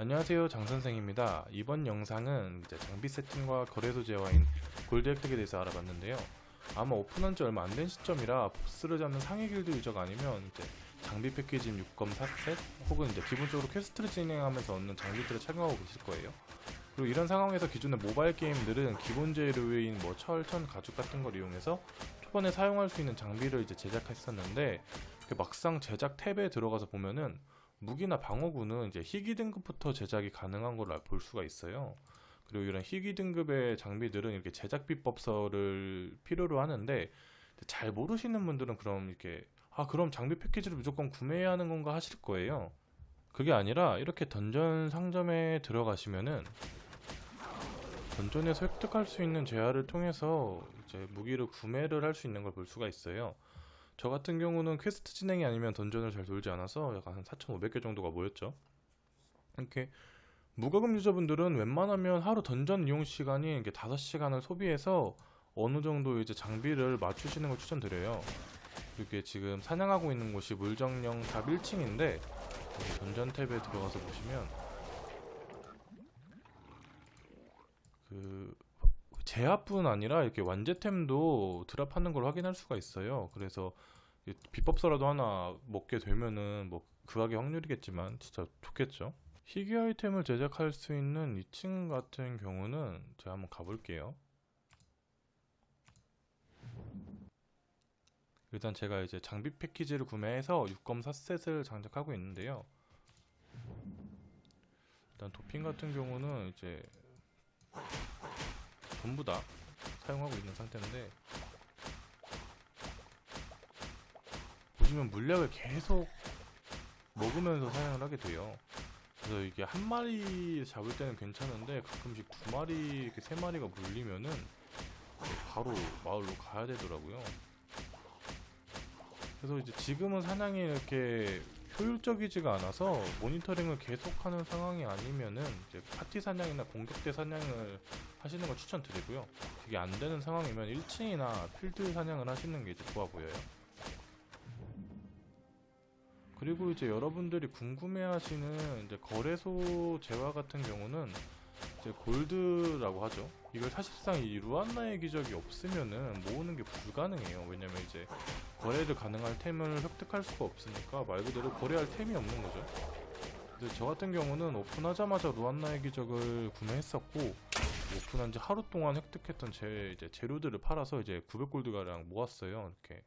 안녕하세요 장선생입니다. 이번 영상은 장비 세팅과 거래소 제어인 골드 획득에 대해서 알아봤는데요. 아마 오픈한 지 얼마 안 된 시점이라 보스를 잡는 상위 길드 유저가 아니면 이제 장비 패키지인 6검 4셋 혹은 이제 기본적으로 퀘스트를 진행하면서 얻는 장비들을 착용하고 계실 거예요. 그리고 이런 상황에서 기존의 모바일 게임들은 기본 재료인 뭐 철, 천, 가죽 같은 걸 이용해서 초반에 사용할 수 있는 장비를 이제 제작했었는데 그 막상 제작 탭에 들어가서 보면은 무기나 방어구는 이제 희귀 등급부터 제작이 가능한 걸로 볼 수가 있어요. 그리고 이런 희귀 등급의 장비들은 이렇게 제작 비법서를 필요로 하는데 잘 모르시는 분들은 그럼 이렇게 아 그럼 장비 패키지를 무조건 구매해야 하는 건가 하실 거예요. 그게 아니라 이렇게 던전 상점에 들어가시면은 던전에서 획득할 수 있는 재화를 통해서 이제 무기를 구매를 할 수 있는 걸 볼 수가 있어요. 저 같은 경우는 퀘스트 진행이 아니면 던전을 잘 돌지 않아서 약간 한 4,500개 정도가 모였죠. 이렇게 무과금 유저분들은 웬만하면 하루 던전 이용 시간이 이렇게 5시간을 소비해서 어느 정도 이제 장비를 맞추시는 걸 추천드려요. 이렇게 지금 사냥하고 있는 곳이 물정령 탑 1층인데 던전 탭에 들어가서 보시면 그 제압뿐 아니라 이렇게 완제템도 드랍하는 걸 확인할 수가 있어요. 그래서 이 비법서라도 하나 먹게 되면은 뭐 그하게 확률이겠지만 진짜 좋겠죠. 희귀 아이템을 제작할 수 있는 2층 같은 경우는 제가 한번 가볼게요. 일단 제가 이제 장비 패키지를 구매해서 6검 4셋을 장착하고 있는데요. 일단 도핑 같은 경우는 이제 전부 다 사용하고 있는 상태인데 보시면 물약을 계속 먹으면서 사용을 하게 돼요. 그래서 이게 한 마리 잡을 때는 괜찮은데 가끔씩 두 마리, 이렇게 세 마리가 물리면은 바로 마을로 가야 되더라고요. 그래서 이제 지금은 사냥이 이렇게 효율적이지가 않아서 모니터링을 계속하는 상황이 아니면은 이제 파티 사냥이나 공격대 사냥을 하시는 걸 추천드리고요. 그게 안 되는 상황이면 1층이나 필드 사냥을 하시는 게 이제 좋아 보여요. 그리고 이제 여러분들이 궁금해하시는 이제 거래소 재화 같은 경우는 이제 골드라고 하죠. 이걸 사실상 이 루안나의 기적이 없으면은 모으는 게 불가능해요. 왜냐면 이제 거래를 가능할 템을 획득할 수가 없으니까 말 그대로 거래할 템이 없는 거죠. 근데 저 같은 경우는 오픈하자마자 루안나의 기적을 구매했었고 오픈한 지 하루 동안 획득했던 제 이제 재료들을 팔아서 이제 900골드 가량 모았어요. 이렇게.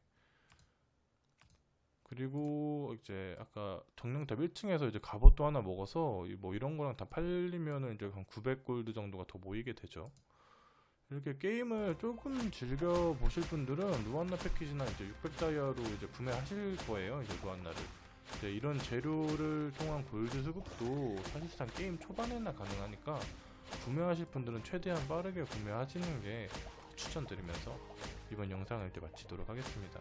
그리고 이제 아까 정령탑 1층에서 이제 갑옷도 하나 먹어서 이- 뭐 이런 거랑 다 팔리면은 이제 한 900골드 정도가 더 모이게 되죠. 이렇게 게임을 조금 즐겨 보실 분들은 루안나 패키지나 이제 600다이아로 이제 구매하실 거예요. 이제 루안나를. 이제 이런 재료를 통한 골드 수급도 사실상 게임 초반에나 가능하니까 구매하실 분들은 최대한 빠르게 구매하시는 게 추천드리면서 이번 영상을 이제 마치도록 하겠습니다.